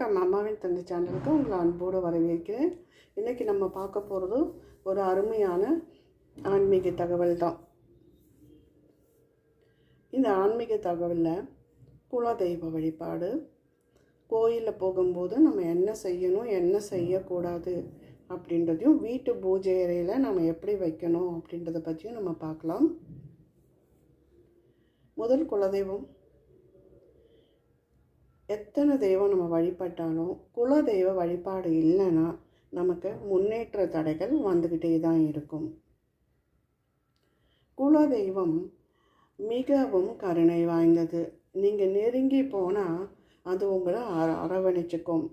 வணக்கம். அம்மாவின் தந்தை சேனலுக்கு உங்களை அன்போடு வரவேற்கிறேன். இன்றைக்கி நம்ம பார்க்க போகிறது ஒரு அருமையான ஆன்மீக தகவல் தான். இந்த ஆன்மீக தகவலில் குலதெய்வ வழிபாடு கோயிலில் போகும்போது நம்ம என்ன செய்யணும் என்ன செய்யக்கூடாது அப்படின்றதையும் வீட்டு பூஜை அறையில் நம்ம எப்படி வைக்கணும் அப்படின்றத பற்றியும் நம்ம பார்க்கலாம். முதல் குலதெய்வம் எத்தனை தெய்வம் நம்ம வழிபட்டாலும் குலதெய்வ வழிபாடு இல்லைன்னா நமக்கு முன்னேற்ற தடைகள் வந்துக்கிட்டே தான் இருக்கும். குலதெய்வம் மிகவும் கருணை வாய்ந்தது. நீங்கள் நெருங்கி போனால் அது உங்களை அர அரவணைச்சுக்கும்.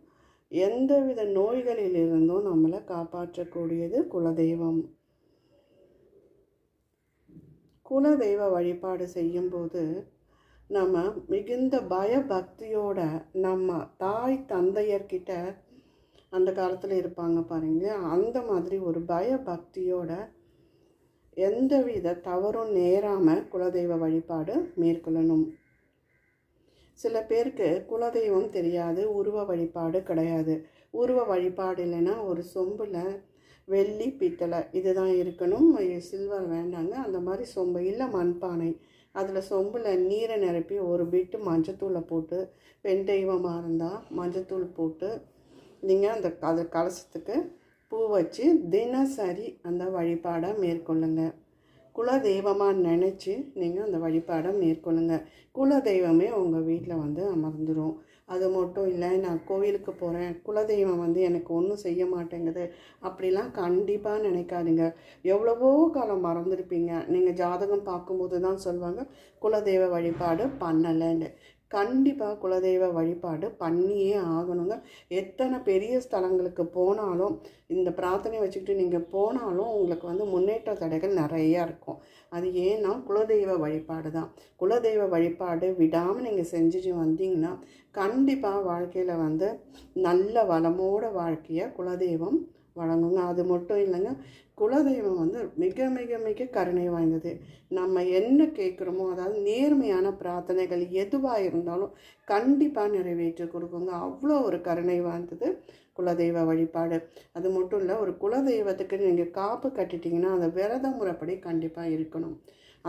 எந்தவித நோய்களிலிருந்தும் நம்மளை காப்பாற்றக்கூடியது குலதெய்வம். குலதெய்வ வழிபாடு செய்யும்போது நம்ம மிகுந்த பயபக்தியோட நம்ம தாய் தந்தையர்கிட்ட அந்த காலத்தில் இருப்பாங்க பாருங்க. அந்த மாதிரி ஒரு பயபக்தியோட எந்தவித தவறும் நேராமல் குலதெய்வ வழிபாடு மேற்கொள்ளணும். சில பேருக்கு குலதெய்வம் தெரியாது உருவ வழிபாடு கிடையாது. உருவ வழிபாடு இல்லைன்னா ஒரு சொம்பில் வெள்ளி பித்தளை இதுதான் இருக்கணும். சில்வர் வேண்டாங்க. அந்த மாதிரி சொம்பு இல்லை மண்பானை. அதில் சொம்பில் நீரை நிரப்பி ஒரு பிட்டு மஞ்சத்தூளை போட்டு பெண் தெய்வமாக இருந்தால் மஞ்சத்தூள் போட்டு நீங்கள் அந்த அது கலசத்துக்கு பூ வச்சு தினசரி அந்த வழிபாடை மேற்கொள்ளுங்க. குல தெய்வமாக நினச்சி நீங்கள் அந்த வழிபாடை மேற்கொள்ளுங்க. குல தெய்வமே உங்கள் வீட்டில் வந்து அமர்ந்துடும் அது மட்டும் இல்லை நான் கோவிலுக்கு போகிறேன் குலதெய்வம் வந்து எனக்கு ஒன்றும் செய்ய மாட்டேங்குது அப்படிலாம் கண்டிப்பாக நினைக்காதீங்க. எவ்வளவோ காலம் மறந்துருப்பீங்க. நீங்கள் ஜாதகம் பார்க்கும்போது தான் சொல்லுவாங்க குலதெய்வ வழிபாடு பண்ணலைன்னு. கண்டிப்பாக குலதெய்வ வழிபாடு பண்ணியே ஆகணுங்க. எத்தனை பெரிய ஸ்தலங்களுக்கு போனாலும் இந்த பிரார்த்தனை வச்சுக்கிட்டு நீங்கள் போனாலும் உங்களுக்கு வந்து முன்னேற்ற தடைகள் நிறையா இருக்கும். அது ஏன்னா குலதெய்வ வழிபாடு தான். குலதெய்வ வழிபாடு விடாமல் நீங்கள் செஞ்சுட்டு வந்தீங்கன்னா கண்டிப்பாக வாழ்க்கையில் வந்து நல்ல வளமோட வாழ்க்கையை குலதெய்வம் வழங்குங்க அது மட்டும் இல்லைங்க குலதெய்வம் வந்து மிக மிக மிக கருணை வாய்ந்தது. நம்ம என்ன கேட்குறோமோ அதாவது நேர்மையான பிரார்த்தனைகள் எதுவாக இருந்தாலும் கண்டிப்பாக நிறைவேற்றி கொடுக்குங்க. அவ்வளோ ஒரு கருணை வாய்ந்தது குலதெய்வ வழிபாடு. அது மட்டும் இல்லை ஒரு குலதெய்வத்துக்கு நீங்கள் காப்பு கட்டிட்டிங்கன்னா அந்த விரத முறைப்படி கண்டிப்பாக இருக்கணும்.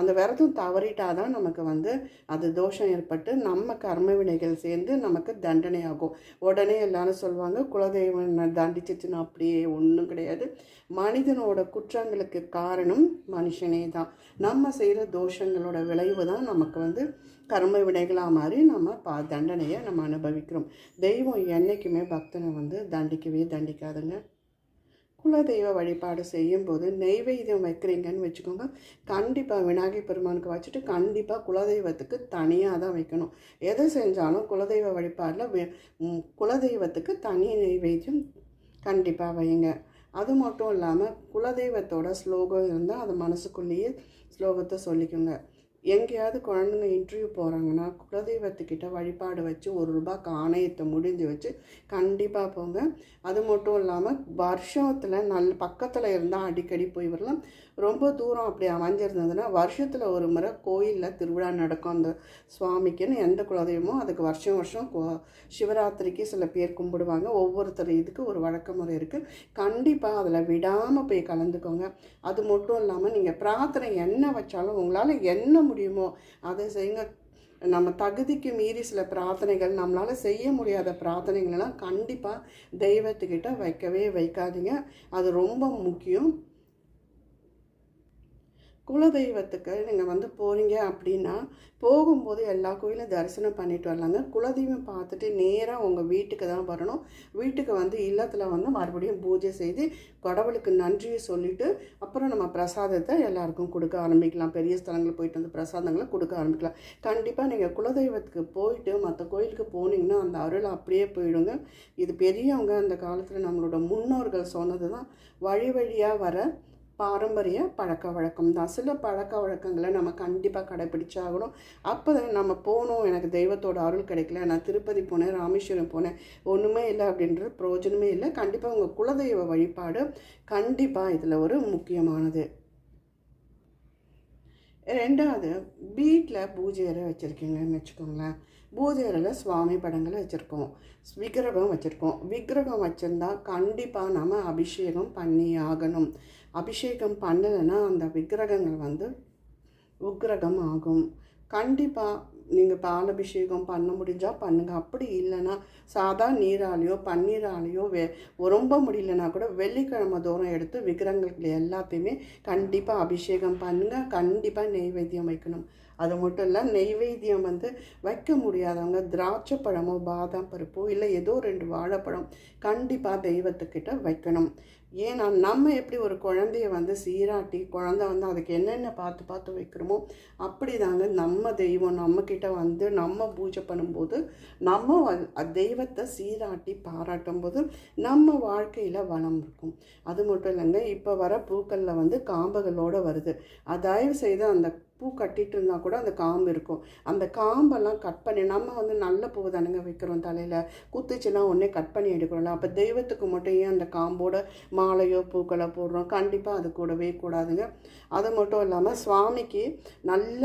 அந்த விரதம் தவறிட்டால் தான் நமக்கு வந்து அது தோஷம் ஏற்பட்டு நம்ம கர்ம வினைகள் சேர்ந்து நமக்கு தண்டனை ஆகும் உடனே எல்லாரும் சொல்லுவாங்க குலதெய்வம் தண்டிச்சிச்சுன்னா அப்படியே ஒன்றும் கிடையாது. மனிதனோட குற்றங்களுக்கு காரணம் மனுஷனே தான். நம்ம செய்கிற தோஷங்களோட விளைவு தான் நமக்கு வந்து கர்ம வினைகளாக மாறி நம்ம பா தண்டனையை நம்ம அனுபவிக்கிறோம். தெய்வம் என்றைக்குமே பக்தனை வந்து தண்டிக்கவே தண்டிக்காதுங்க. குலதெய்வ வழிபாடு செய்யும்போது நெய்வேத்தியம் வைக்கிறீங்கன்னு வச்சுக்கோங்க. கண்டிப்பாக விநாயகர் பெருமானுக்கு வச்சுட்டு கண்டிப்பாக குலதெய்வத்துக்கு தனியாக தான் வைக்கணும். எது செஞ்சாலும் குலதெய்வ வழிபாடில் குலதெய்வத்துக்கு தனி நெய்வேத்தியம் கண்டிப்பாக வைங்க அது மட்டும் இல்லாமல் குலதெய்வத்தோட ஸ்லோகம் இருந்தால் அது மனசுக்குள்ளேயே ஸ்லோகத்தை சொல்லிக்கோங்க. எங்கேயாவது குழந்தைங்க இன்டர்வியூ போகிறாங்கன்னா குலதெய்வத்துக்கிட்ட வழிபாடு வச்சு ஒரு ரூபாய்க்கு ஆணையத்தை முடிஞ்சு வச்சு கண்டிப்பாக போங்க. அது மட்டும் இல்லாமல் வருஷத்தில் நல் பக்கத்தில் இருந்தால் அடிக்கடி போய் வரலாம். ரொம்ப தூரம் அப்படி அமைஞ்சிருந்ததுன்னா வருஷத்தில் ஒரு முறை கோயிலில் திருவிழா நடக்கும். அந்த சுவாமிக்குன்னு எந்த குலதெய்வமோ அதுக்கு வருஷம் வருஷம் சிவராத்திரிக்கு சில பேர் கும்பிடுவாங்க. ஒவ்வொருத்தர் இதுக்கு ஒரு வழக்க முறை இருக்குது கண்டிப்பாக அதில் விடாமல் போய் கலந்துக்கோங்க. அது மட்டும் இல்லாமல் நீங்கள் பிரார்த்தனை என்ன வச்சாலும் உங்களால் என்ன முடியுமோ அதை செய்யுங்க. நம்ம தகுதிக்கு மீறி சில பிரார்த்தனைகள் நம்மளால் செய்ய முடியாத பிரார்த்தனைகள்லாம் கண்டிப்பாக தெய்வத்துக்கிட்ட வைக்கவே வைக்காதீங்க. அது ரொம்ப முக்கியம். குலதெய்வத்துக்கு நீங்கள் வந்து போகிறீங்க அப்படின்னா போகும்போது எல்லா கோயிலும் தரிசனம் பண்ணிட்டு வரலாங்க. குலதெய்வம் பார்த்துட்டு நேராக உங்கள் வீட்டுக்கு தான் வரணும். வீட்டுக்கு வந்து இல்லத்தில் வந்து மறுபடியும் பூஜை செய்து கடவுளுக்கு நன்றியை சொல்லிவிட்டு அப்புறம் நம்ம பிரசாதத்தை எல்லாருக்கும் கொடுக்க ஆரம்பிக்கலாம். பெரிய ஸ்தலங்களில் போயிட்டு வந்து பிரசாதங்களை கொடுக்க ஆரம்பிக்கலாம். கண்டிப்பாக நீங்கள் குலதெய்வத்துக்கு போயிட்டு மற்ற கோயிலுக்கு போனீங்கன்னா அந்த அருள் அப்படியே போயிடுங்க. இது பெரியவங்க அந்த காலத்தில் நம்மளோட முன்னோர்கள் சொன்னது தான் வழி வழியாக வர பாரம்பரிய பழக்க வழக்கம் தான். சில பழக்க வழக்கங்களை நம்ம கண்டிப்பாக கடைப்பிடிச்சாகணும். அப்போ தான் நம்ம போகணும். எனக்கு தெய்வத்தோட அருள் கிடைக்கல. நான் திருப்பதி போனேன் ராமேஸ்வரம் போனேன். ஒன்றுமே இல்லை அப்படின்ற பிரயோஜனமே இல்லை. கண்டிப்பாக உங்கள் குலதெய்வ வழிபாடு கண்டிப்பாக இதில் ஒரு முக்கியமானது. ரெண்டாவது வீட்டில் பூஜை அறை வச்சுருக்கீங்கன்னு வச்சுக்கோங்களேன். பூஜை அறையில் சுவாமி படங்களை வச்சுருக்கோம் விக்கிரகம் வச்சுருக்கோம் விக்கிரகம் வச்சுருந்தா கண்டிப்பாக நம்ம அபிஷேகம் பண்ணி ஆகணும். அபிஷேகம் பண்ணலைன்னா அந்த விக்கிரகங்கள் வந்து உக்கிரகம் ஆகும். கண்டிப்பாக நீங்கள் பால் அபிஷேகம் பண்ண முடிஞ்சால் பண்ணுங்கள் அப்படி இல்லைன்னா சாதா நீராலேயோ பன்னீராலேயோ வெ ரொம்ப முடியலனா கூட வெள்ளிக்கிழமை தூரம் எடுத்து விக்கிரகங்களுக்கு எல்லாத்தையுமே கண்டிப்பாக அபிஷேகம் பண்ணுங்கள் கண்டிப்பாக நெய்வேத்தியம் வைக்கணும். அது மட்டும் இல்லை நெய்வேத்தியம் வந்து வைக்க முடியாதவங்க திராட்சை பழமோ பாதாம் பருப்போ இல்லை ஏதோ ரெண்டு வாழைப்பழம் கண்டிப்பாக தெய்வத்துக்கிட்ட வைக்கணும். ஏன்னா நம்ம எப்படி ஒரு குழந்தைய வந்து சீராட்டி குழந்தை வந்து அதுக்கு என்னென்ன பார்த்து பார்த்து வைக்கிறோமோ அப்படி தாங்க நம்ம தெய்வம் நம்மக்கிட்ட வந்து நம்ம பூஜை பண்ணும்போது நம்ம தெய்வத்தை சீராட்டி பாராட்டும் போது நம்ம வாழ்க்கையில் வளம் இருக்கும். அது மட்டும் இல்லைங்க இப்போ வர பூக்களில் வந்து காம்புகளோடு வருது. தயவு செய்து அந்த பூ கட்டிட்டு இருந்தால் கூட அந்த காம்பு இருக்கும். அந்த காம்பெல்லாம் கட் பண்ணி நம்ம வந்து நல்ல பூ தானுங்க வைக்கிறோம் தலையில். குத்துச்சுன்னா உடனே கட் பண்ணி எடுக்கிறோம்ல. அப்போ தெய்வத்துக்கு மட்டும் ஏன் அந்த காம்போட மாலையோ பூக்களை போடுறோம்? கண்டிப்பாக அது கூடவே கூடாதுங்க. அது மட்டும் இல்லாமல் சுவாமிக்கு நல்ல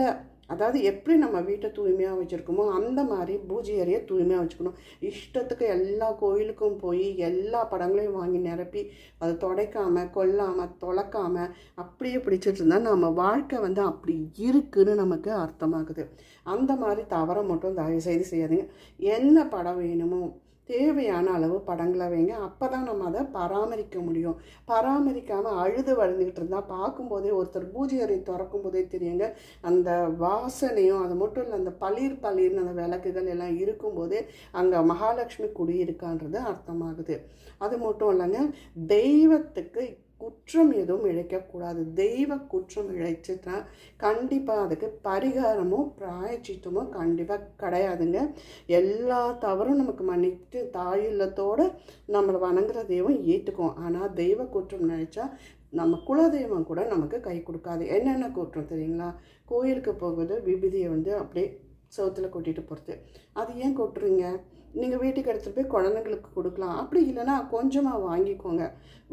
அதாவது எப்படி நம்ம வீட்டை தூய்மையாக வச்சுருக்கோமோ அந்த மாதிரி பூஜை அறையை தூய்மையாக வச்சுக்கணும். இஷ்டத்துக்கு எல்லா கோயிலுக்கும் போய் எல்லா படங்களையும் வாங்கி நிரப்பி அதை தொடைக்காமல் கொல்லாமல் தொலைக்காமல் அப்படியே பிடிச்சிட்டு இருந்தால் நம்ம வாழ்க்கை வந்து அப்படி இருக்குன்னு நமக்கு அர்த்தமாகுது. அந்த மாதிரி தவறை மட்டும் தயவு செய்து செய்யாதீங்க. என்ன படம் வேணுமோ தேவையான அளவு படங்களை வைங்க. அப்போ தான் நம்ம அதை பராமரிக்க முடியும். பராமரிக்காமல் அழுது வளர்ந்துக்கிட்டு இருந்தால் பார்க்கும்போதே ஒருத்தர் பூஜை அறை திறக்கும் போதே தெரியுங்க அந்த வாசனையும் அது மட்டும் இல்லை அந்த பளிர் பளிர்னு அந்த விளக்குகள் எல்லாம் இருக்கும்போதே அங்கே மகாலட்சுமி குடியிருக்கான்றது அர்த்தமாகுது. அது மட்டும் இல்லைங்க தெய்வத்துக்கு குற்றம் எதுவும் இழைக்கக்கூடாது. தெய்வ குற்றம் இழைச்சிட்டா கண்டிப்பாக அதுக்கு பரிகாரமோ பிராயச்சித்தமோ கண்டிப்பாக கிடையாதுங்க. எல்லா தவறும் நமக்கு மன்னித்து தாய் இல்லத்தோடு நம்மளை வணங்குற தெய்வம் ஏற்றுக்கும் ஆனால் தெய்வ குற்றம் நினைச்சா நம்ம குலதெய்வம் கூட நமக்கு கை கொடுக்காது. என்னென்ன குற்றம் தெரியுங்களா? கோயிலுக்கு போகிறது விபதியை வந்து அப்படியே சவுத்தில் கொட்டிட்டு போகிறது அது ஏன் கொட்டுறீங்க? நீங்கள் வீட்டுக்கு எடுத்துகிட்டு போய் குழந்தைங்களுக்கு கொடுக்கலாம். அப்படி இல்லைன்னா கொஞ்சமாக வாங்கிக்கோங்க.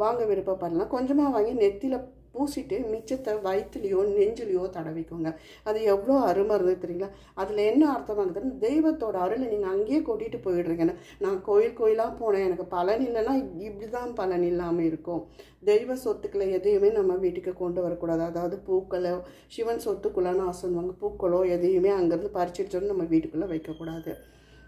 வாங்க விருப்பப்படலாம். கொஞ்சமாக வாங்கி நெத்தியில் பூசிட்டு மிச்சத்தை வயிற்றுலையோ நெஞ்சிலையோ தடவிக்கோங்க அது எவ்வளோ அருமை இருந்தது தெரியுங்களா? அதில் என்ன அர்த்தமாகுதுன்னு தெய்வத்தோட அருளை நீங்கள் அங்கேயே கொட்டிட்டு போயிடுறீங்கன்னு நான் கோயில் கோயிலாக போனேன் எனக்கு பலன் இல்லைன்னா இப்படி தான் பலன் இல்லாமல் இருக்கும். தெய்வ சொத்துக்களை எதையுமே நம்ம வீட்டுக்கு கொண்டு வரக்கூடாது. அதாவது பூக்களோ சிவன் சொத்துக்குள்ளான்னு ஆசைவாங்க பூக்களோ எதையுமே அங்கேருந்து பறிச்சிட்டு நம்ம வீட்டுக்குள்ளே வைக்கக்கூடாது.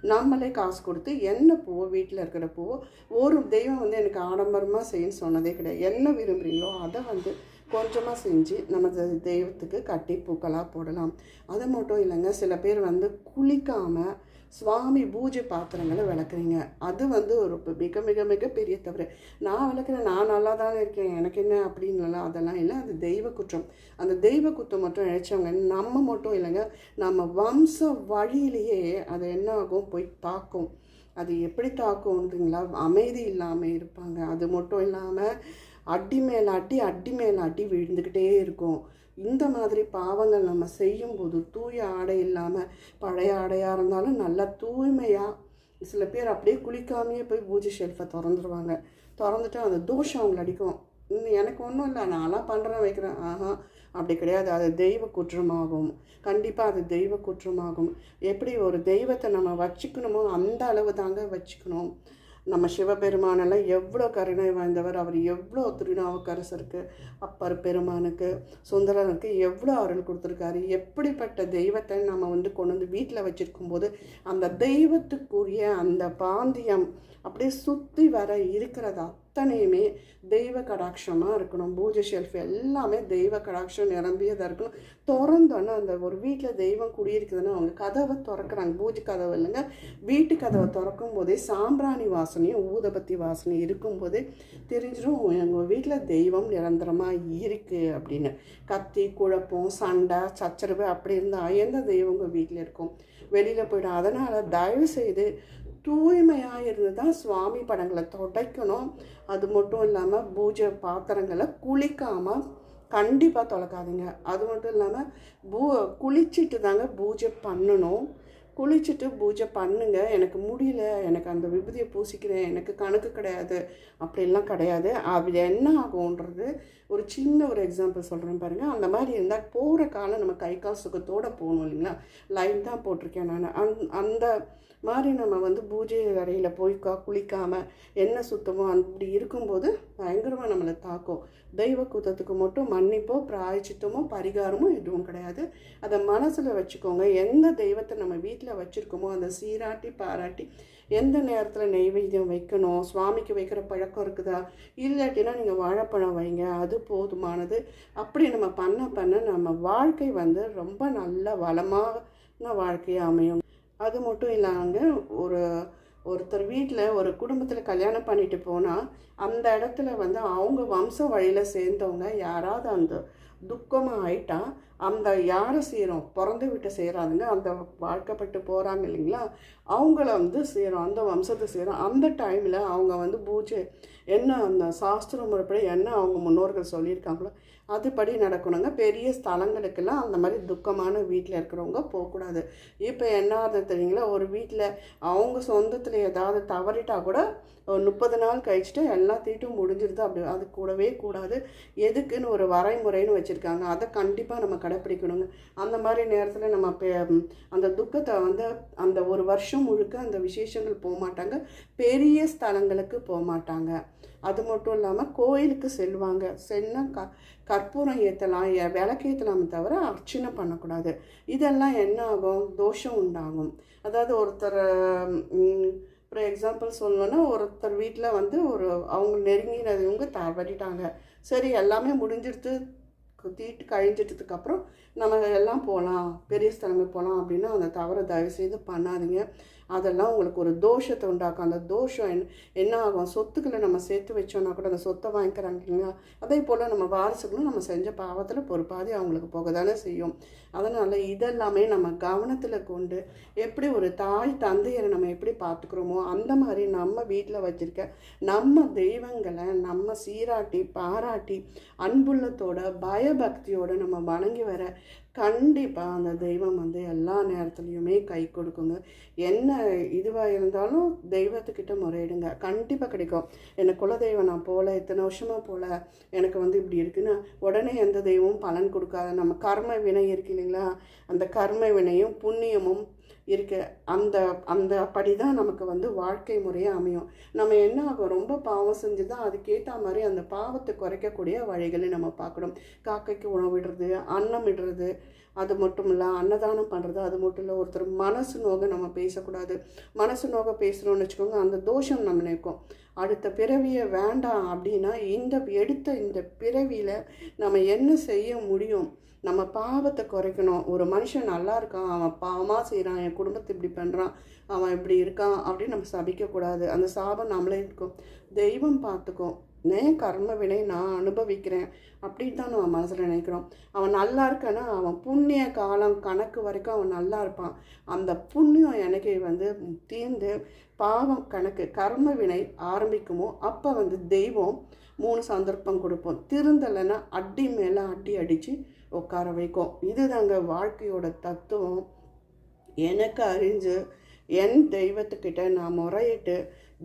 நம்மளே காசு கொடுத்து என்ன பூவோ வீட்டில் இருக்கிற பூவோ ஒரு தெய்வம் வந்து எனக்கு ஆடம்பரமாக செய்யன்னு சொன்னதே கிடையாது. என்ன விரும்புகிறீங்களோ அதை வந்து கொஞ்சமாக செஞ்சு நம்ம தெய்வத்துக்கு கட்டி பூக்களாக போடலாம். அது மட்டும் இல்லைங்க சில பேர் வந்து குளிக்காமல் சுவாமி பூஜை பாத்திரங்களை விளக்குறீங்க. அது வந்து ஒரு மிக மிக மிக பெரிய தவறு. நான் விளக்குறேன் நான் நல்லா தானே இருக்கேன் எனக்கு என்ன அப்படின்னுலாம் அதெல்லாம் இல்லை. அது தெய்வ குற்றம். அந்த தெய்வ குற்றம் மட்டும் இழைச்சவங்க நம்ம மட்டும் இல்லைங்க நம்ம வம்ச வழியிலேயே அது என்ன ஆகும் போய் தாக்கும். அது எப்படி தாக்கும்ன்றீங்களா? அமைதி இல்லாமல் இருப்பாங்க. அது மட்டும் இல்லாமல் அடி மேலாட்டி அடி மேலாட்டி மேல் விழுந்துக்கிட்டே இருக்கும். இந்த மாதிரி பாவங்கள் நம்ம செய்யும்போது தூய ஆடை இல்லாமல் பழைய ஆடையாக இருந்தாலும் நல்லா தூய்மையாக சில பேர் அப்படியே குளிக்காமையே போய் பூஜை ஷெல்ஃபை திறந்துருவாங்க. திறந்துட்டு அந்த தோஷம் அவங்களை அடிக்கும். இன்னும் எனக்கு ஒன்றும் இல்லை நான்லாம் பண்ணுறேன் வைக்கிறேன். ஆஹா அப்படி கிடையாது. அது தெய்வ குற்றமாகும். கண்டிப்பாக அது தெய்வ குற்றமாகும். எப்படி ஒரு தெய்வத்தை நம்ம வச்சுக்கணுமோ அந்த அளவு தாங்க வச்சுக்கணும். நம்ம சிவபெருமானெல்லாம் எவ்வளோ கருணை வாய்ந்தவர் அவர் எவ்வளோ திருநாவுக்கரசருக்கு அப்பர் பெருமானுக்கு சுந்தரனுக்கு எவ்வளோ அருள் கொடுத்துருக்காரு. எப்படிப்பட்ட தெய்வத்தை நம்ம வந்து கொண்டு வந்து வீட்டில் வச்சுருக்கும் போது அந்த தெய்வத்துக்குரிய அந்த பாந்தியம் அப்படியே சுற்றி வர இருக்கிறதா அத்தனையுமே தெய்வ கடாட்சமாக இருக்கணும். பூஜை ஷெல்ஃப் எல்லாமே தெய்வ கடாட்சம் நிரம்பியதாக இருக்கணும். திறந்தோன்னா அந்த ஒரு வீட்டில் தெய்வம் குடியிருக்குதுன்னா அவங்க கதவை திறக்கிறாங்க. பூஜை கதவு இல்லைங்க. வீட்டு கதவை திறக்கும் போதே சாம்பிராணி வாசனையும் ஊதபத்தி வாசனையும் இருக்கும்போதே தெரிஞ்சிடும் எங்கள் வீட்டில் தெய்வம் நிரந்தரமாக இருக்குது அப்படின்னு. கத்தி குழப்பம் சண்டை சச்சரவு அப்படி இருந்தால் எந்த தெய்வம் உங்கள் வீட்டில் இருக்கும்? வெளியில் போயிடும். அதனால் தயவு செய்து தூய்மையாக இருந்து தான் சுவாமி படங்களை துடைக்கணும். அது மட்டும் இல்லாமல் பூஜை பாத்திரங்களை குளிக்காமல் கண்டிப்பாக தொலைக்காதீங்க. அது மட்டும் இல்லாமல் பூ குளிச்சுட்டு தாங்க பூஜை பண்ணணும். குளிச்சுட்டு பூஜை பண்ணுங்க. எனக்கு முடியல. எனக்கு அந்த விபூதியை பூசிக்கிறேன். எனக்கு கணக்கு கிடையாது. அப்படிலாம் கிடையாது. அது என்ன ஆகும்ன்றது ஒரு சின்ன ஒரு எக்ஸாம்பிள் சொல்கிறேன் பாருங்கள் அந்த மாதிரி இருந்தால் போகிற காலம் நம்ம கை கால் சுகத்தோடு போகணும் இல்லைங்களா? லைன் தான் போட்டிருக்கேன் நான். அந் அந்த மாதிரி நம்ம வந்து பூஜை அறையில் போய் குளிக்காமல் என்ன சுத்தமோ அப்படி இருக்கும்போது பயங்கரமாக நம்மளை தாக்கும். தெய்வ கூத்தத்துக்கு மட்டும் மன்னிப்போ பிராய்ச்சித்தமோ பரிகாரமோ எதுவும் கிடையாது. அதை மனசில் வச்சுக்கோங்க. எந்த தெய்வத்தை நம்ம வீட்டில் வச்சுருக்கோமோ அந்த சீராட்டி பாராட்டி எந்த நேரத்தில் நெய்வேத்தியம் வைக்கணும் சுவாமிக்கு வைக்கிற பழக்கம் இருக்குதா இல்லாட்டினா நீங்கள் வாழைப்பழம் வைங்க அது போதுமானது. அப்படி நம்ம பண்ண பண்ண நம்ம வாழ்க்கை வந்து ரொம்ப நல்ல வளமான வாழ்க்கையாக அமையும். அது மட்டும் இல்லாமல் ஒரு ஒருத்தர் வீட்டில் ஒரு குடும்பத்தில் கல்யாணம் பண்ணிட்டு போனால் அந்த இடத்துல வந்து அவங்க வம்ச வழியில் சேர்ந்தவங்க யாராவது அந்த துக்கமாக ஆயிட்டா அந்த யாரை செய்கிறோம் பிறந்து விட்டு செய்கிறாங்க அந்த வாழ்க்கப்பட்டு போகிறாங்க இல்லைங்களா? அவங்கள வந்து செய்கிறோம் அந்த வம்சத்தை செய்கிறோம் அந்த டைமில் அவங்க வந்து பூஜை என்ன அந்த சாஸ்திர முறைப்படி என்ன அவங்க முன்னோர்கள் சொல்லியிருக்காங்களோ அதுபடி நடக்கணுங்க. பெரிய ஸ்தலங்களுக்கெல்லாம் அந்த மாதிரி துக்கமான வீட்டில் இருக்கிறவங்க போகக்கூடாது. இப்போ என்ன ஆகுது தெரியுங்களா? ஒரு வீட்டில் அவங்க சொந்தத்தில் ஏதாவது தவறிட்டால் கூட ஒரு முப்பது நாள் கழிச்சுட்டு எல்லா தீட்டும் முடிஞ்சிருது. அப்படி அது கூடவே கூடாது. எதுக்குன்னு ஒரு வரைமுறைன்னு வச்சுருக்காங்க. அதை கண்டிப்பாக நம்ம கடைப்பிடிக்கணுங்க. அந்த மாதிரி நேரத்தில் நம்ம பெ- அந்த துக்கத்தை வந்து அந்த ஒரு வருஷம் முழுக்க அந்த விசேஷங்கள் போக மாட்டாங்க பெரிய ஸ்தலங்களுக்கு போக மாட்டாங்க அது மட்டும் இல்லாமல் கோயிலுக்கு செல்வாங்க. சென்னா க கற்பூரம் ஏற்றலாம் விளக்கேற்றலாமே தவிர அர்ச்சனை பண்ணக்கூடாது. இதெல்லாம் என்ன ஆகும் தோஷம் உண்டாகும். அதாவது ஒருத்தர் ஃபார் எக்ஸாம்பிள் சொல்லணும்னா ஒருத்தர் வீட்டில் வந்து ஒரு அவங்க நெருங்கினவங்க தவறிட்டாங்க. சரி எல்லாமே முடிஞ்சிடுத்து தீட்டு கழிஞ்சிட்டதுக்கப்புறம் நம்ம எல்லாம் போகலாம் பெரிய ஸ்தலங்கள் போகலாம் அப்படின்னா அந்த தவறை தயவு செய்து பண்ணாதீங்க. அதெல்லாம் உங்களுக்கு ஒரு தோஷத்தை உண்டாக்கும். அந்த தோஷம் என்ன என்ன ஆகும் சொத்துக்களை நம்ம சேர்த்து வச்சோன்னா கூட அந்த சொத்தை வாங்கிக்கிறாங்க இல்லைங்களா? அதே போல் நம்ம வாரிசுகளும் நம்ம செஞ்ச பாவத்தில் பொறுப்பாதி அவங்களுக்கு போக தானே செய்யும். அதனால் இதெல்லாமே நம்ம கவனத்தில் கொண்டு எப்படி ஒரு தாய் தந்தையரை நம்ம எப்படி பார்த்துக்கிறோமோ அந்த மாதிரி நம்ம வீட்டில் வச்சுருக்க நம்ம தெய்வங்களை நம்ம சீராட்டி பாராட்டி அன்புள்ளத்தோட பயபக்தியோடு நம்ம வணங்கி வர கண்டிப்பாக அந்த தெய்வம் வந்து எல்லா நேரத்துலையுமே கை கொடுக்குங்க. என்ன இதுவாக இருந்தாலும் தெய்வத்துக்கிட்ட முறையிடுங்க. கண்டிப்பாக கிடைக்கும். எனக்கு குலதெய்வம் நான் போகல இத்தனை வருஷமாக போகல எனக்கு வந்து இப்படி இருக்குன்னா உடனே எந்த தெய்வமும் பலன் கொடுக்காத நம்ம கர்ம வினை இருக்கு இல்லைங்களா? அந்த கர்ம வினையும் புண்ணியமும் இருக்கு அந்த அந்த படி தான் நமக்கு வந்து வாழ்க்கை முறையாக அமையும். நம்ம என்ன ஆகும் ரொம்ப பாவம் செஞ்சு தான் அதுக்கேற்ற மாதிரி அந்த பாவத்தை குறைக்கக்கூடிய வழிகளை நம்ம பார்க்கணும். காக்கைக்கு உணவு விடுறது அன்னம் இடுறது அது மட்டும் இல்லை அன்னதானம் பண்ணுறது அது மட்டும் இல்லை ஒருத்தர் மனசு நோக நம்ம பேசக்கூடாது. மனசு நோக பேசுகிறோம்னு வச்சுக்கோங்க அந்த தோஷம் நம்ம நிற்கும் அடுத்த பிறவியை வேண்டாம் அப்படின்னா இந்த எடுத்த இந்த பிறவியில் நம்ம என்ன செய்ய முடியும்? நம்ம பாவத்தை குறைக்கணும். ஒரு மனுஷன் நல்லா இருக்கான் அவன் பாவமாக செய்கிறான் என் குடும்பத்தை இப்படி பண்ணுறான் அவன் இப்படி இருக்கான் அப்படின்னு நம்ம சபிக்கக்கூடாது. அந்த சாபம் நம்மளே இருக்கும். தெய்வம் பார்த்துக்கும். ஏன் கர்ம வினை நான் அனுபவிக்கிறேன் அப்படின்னு தான் நம்ம மனசில் நினைக்கிறோம். அவன் நல்லா இருக்கான்னா அவன் புண்ணிய காலம் கணக்கு வரைக்கும் அவன் நல்லா இருப்பான். அந்த புண்ணியம் எனக்கு வந்து தீர்ந்து பாவம் கணக்கு கர்ம வினை ஆரம்பிக்குமோ அப்போ வந்து தெய்வம் மூணு சந்தர்ப்பம் கொடுப்போம். திருந்தலைன்னா அடி மேலே அடி அடித்து உட்கார வைக்கும். இதுதாங்க வாழ்க்கையோட தத்துவம். எனக்கு அறிஞ்சு என் தெய்வத்துக்கிட்ட நான் முறையிட்டு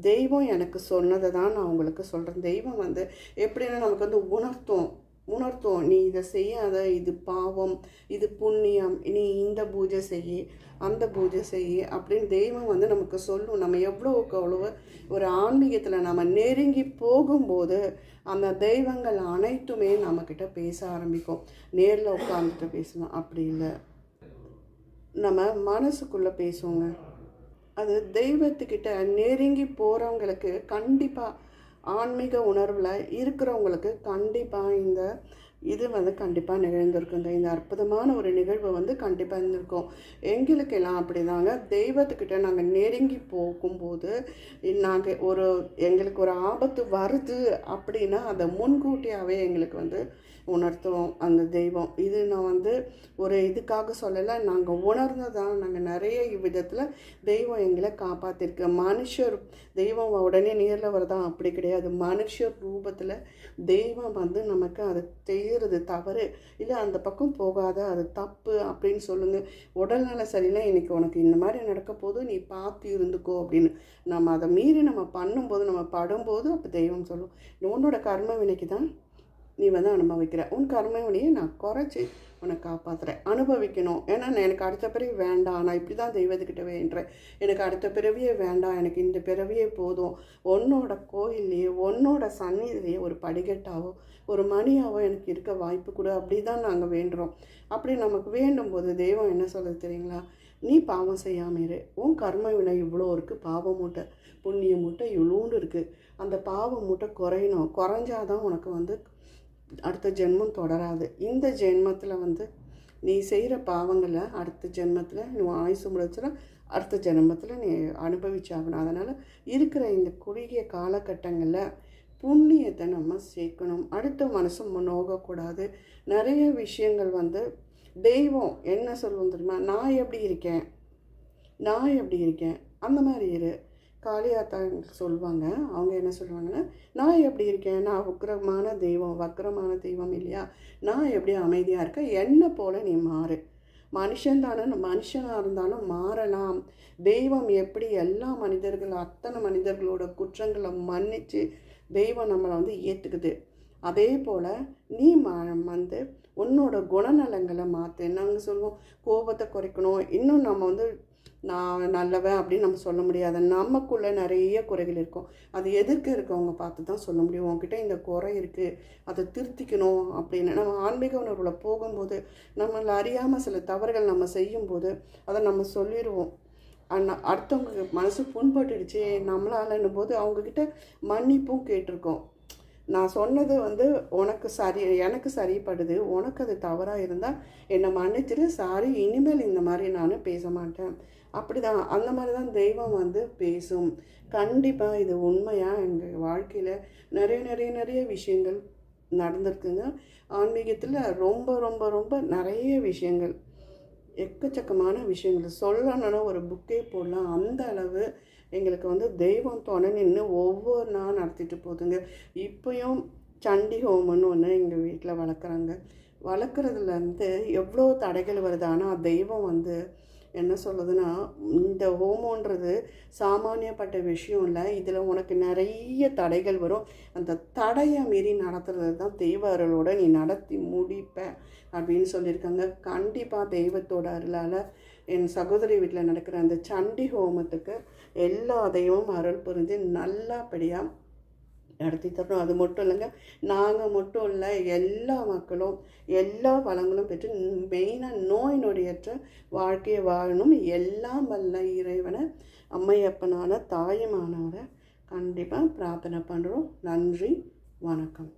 தெய்வம் எனக்கு சொன்னதை தான் நான் உங்களுக்கு சொல்கிறேன் தெய்வம் வந்து எப்படின்னா நமக்கு வந்து உணர்த்தும். உணர்த்தும். நீ இதை செய்யாத இது பாவம் இது புண்ணியம். நீ இந்த பூஜை செய் அந்த பூஜை செய் அப்படின்னு தெய்வம் வந்து நமக்கு சொல்லும். நம்ம எவ்வளோக்கு அவ்வளோ ஒரு ஆன்மீகத்தில் நம்ம நெருங்கி போகும்போது அந்த தெய்வங்கள் அனைத்துமே நம்மக்கிட்ட பேச ஆரம்பிக்கும். நேரில் உட்காந்துட்டு பேசணும். அப்படி இல்லை. நம்ம மனசுக்குள்ளே பேசுவோங்க. அது தெய்வத்துக்கிட்ட நெருங்கி போகிறவங்களுக்கு கண்டிப்பாக ஆன்மீக உணர்வில் இருக்கிறவங்களுக்கு கண்டிப்பாக இந்த இது வந்து கண்டிப்பாக நிகழ்ந்திருக்குங்க. இந்த அற்புதமான ஒரு நிகழ்வு வந்து கண்டிப்பாக இருந்திருக்கும். எங்களுக்கெல்லாம் அப்படிதாங்க. தெய்வத்துக்கிட்ட நாங்கள் நெருங்கி போகும்போது நாங்கள் ஒரு எங்களுக்கு ஒரு ஆபத்து வருது அப்படின்னா அதை முன்கூட்டியாகவே எங்களுக்கு வந்து உணர்த்துவோம் அந்த தெய்வம். இது நான் வந்து ஒரு இதுக்காக சொல்லலை நாங்கள் உணர்ந்ததான் நாங்கள் நிறைய விதத்தில் தெய்வம் எங்களை காப்பாற்றிருக்கு மனுஷர் தெய்வம் உடனே நேரில் வரதான் அப்படி கிடையாது. மனுஷர் ரூபத்தில் தெய்வம் வந்து நமக்கு அது செய்கிறது தவறு. இல்லை அந்த பக்கம் போகாத அது தப்பு அப்படின்னு சொல்லுங்கள் உடல்நல சரியில்லை இன்றைக்கி உனக்கு இந்த மாதிரி நடக்க போது நீ பார்த்து இருந்துக்கோ அப்படின்னு. நம்ம அதை மீறி நம்ம பண்ணும்போது நம்ம படும்போது அப்போ தெய்வம் சொல்லும். உன்னோட கர்ம வினைக்கு தான் நீ வந்து அனுபவிக்கிற உன் கர்மவினையை நான் குறைச்சி உன்னை காப்பாற்றுறேன் அனுபவிக்கணும். ஏன்னா நான் எனக்கு அடுத்த பிறவி வேண்டாம். நான் இப்படி தான் தெய்வத்துக்கிட்ட வேண்டேன் எனக்கு அடுத்த பிறவியே வேண்டாம். எனக்கு இந்த பிறவியே போதும். உன்னோட கோயில்லையே உன்னோட சந்நிதிலேயே ஒரு படிக்கட்டாவோ ஒரு மணியாவோ எனக்கு இருக்க வாய்ப்பு கொடு. அப்படி தான் நாங்கள் வேண்டுறோம். அப்படி நமக்கு வேண்டும் போது தெய்வம் என்ன சொல்லுது தெரியுங்களா? நீ பாவம் செய்யாம இரு. உன் கர்ம வினை இவ்வளோ இருக்குது பாவ மூட்டை புண்ணிய மூட்டை இவ்வளோண்டு இருக்குது அந்த பாவ மூட்டை குறையணும். குறைஞ்சாதான் உனக்கு வந்து அடுத்த ஜென்மம் தொடராது. இந்த ஜென்மத்தில் வந்து நீ செய்கிற பாவங்களை அடுத்த ஜென்மத்தில் நீ ஆயுசு முடிச்சுனா அடுத்த ஜென்மத்தில் நீ அனுபவிச்சாகணும். அதனால் இருக்கிற இந்த குறுகிய காலகட்டங்களில் புண்ணியத்தை நம்ம சேர்க்கணும். அடுத்த மனசும் நோகக்கூடாது நிறைய விஷயங்கள் வந்து தெய்வம் என்ன சொல்லுவோம் தெரியுமா? நான் எப்படி இருக்கேன்? நான் எப்படி இருக்கேன்? அந்த மாதிரி இரு. காளியாத்தா சொல்லுவாங்க அவங்க என்ன சொல்லுவாங்கன்னா நான் எப்படி இருக்கேன்? நான் உக்ரமான தெய்வம் வக்ரமான தெய்வம் இல்லையா? நான் எப்படி அமைதியாக இருக்கேன்? என்னை போல் நீ மாறு. மனுஷன் தானே மனுஷனாக இருந்தாலும் மாறலாம். தெய்வம் எப்படி எல்லா மனிதர்கள் அத்தனை மனிதர்களோட குற்றங்களை மன்னித்து தெய்வம் நம்மளை வந்து ஏற்றுக்குது அதே போல் நீ வந்து உன்னோட குணநலங்களை மாற்று நாங்கள் சொல்லுவோம் கோபத்தை குறைக்கணும். இன்னும் நம்ம வந்து நான் நல்லவன் அப்படின்னு நம்ம சொல்ல முடியாது. நமக்குள்ளே நிறைய குறைகள் இருக்கும். அது எதிர்க்க இருக்கவங்க பார்த்து தான் சொல்ல முடியும். உங்ககிட்ட இந்த குறை இருக்குது அதை திருத்திக்கணும் அப்படின்னு. நம்ம ஆன்மீக உணர்வில் போகும்போது நம்மளை அறியாமல் சில தவறுகள் நம்ம செய்யும்போது அதை நம்ம சொல்லிடுவோம் அண்ணா அடுத்தவங்க மனசு புண்பட்டுடுச்சு நம்மளாலன்னும் போது அவங்கக்கிட்ட மன்னிப்பும் கேட்டிருக்கோம். நான் சொன்னது வந்து உனக்கு சரி எனக்கு சரிப்படுது. உனக்கு அது தவறாக இருந்தால் என்னை மன்னிச்சிட்டு சாரி. இனிமேல் இந்த மாதிரி நான் பேச மாட்டேன். அப்படி தான் அந்த மாதிரி தான் தெய்வம் வந்து பேசும். கண்டிப்பாக இது உண்மையாக எங்கள் வாழ்க்கையில் நிறைய நிறைய நிறைய விஷயங்கள் நடந்திருக்குங்க. ஆன்மீகத்தில் ரொம்ப ரொம்ப ரொம்ப நிறைய விஷயங்கள் எக்கச்சக்கமான விஷயங்கள். சொல்லணும்னா ஒரு புக்கே போடலாம். அந்த அளவு எங்களுக்கு வந்து தெய்வம் துணை நின்று ஒவ்வொரு நாள் நடத்திட்டு போகுதுங்க. இப்போயும் சண்டி ஹோமம்னு ஒன்று எங்கள் வீட்டில் வளர்க்குறாங்க. வளர்க்குறதுலேருந்து எவ்வளோ தடைகள் வருது? ஆனால் தெய்வம் வந்து என்ன சொல்லுதுன்னா இந்த ஹோமோன்றது சாமானியப்பட்ட விஷயம் இல்லை. இதில் உனக்கு நிறைய தடைகள் வரும். அந்த தடையை மீறி நடத்துறது தான் தெய்வ அருளோட நீ நடத்தி முடிப்ப அப்படின்னு சொல்லியிருக்காங்க. கண்டிப்பாக தெய்வத்தோட அருளால் என் சகோதரி வீட்டில் நடக்கிற அந்த சண்டி ஹோமத்துக்கு எல்லா தெய்வமும் அருள் புரிஞ்சு நல்லபடியாக நடத்தி தரணும் அது மட்டும் இல்லைங்க. நாங்கள் மட்டும் இல்லை எல்லா மக்களும் எல்லா வளங்களும் பெற்று மெயினாக நோய் நொடியற்ற வாழ்க்கையை வாழணும். எல்லாம் வல்ல இறைவனை அம்மையப்பனான தாயுமானவரை கண்டிப்பாக பிரார்த்தனை பண்ணுறோம் நன்றி வணக்கம்.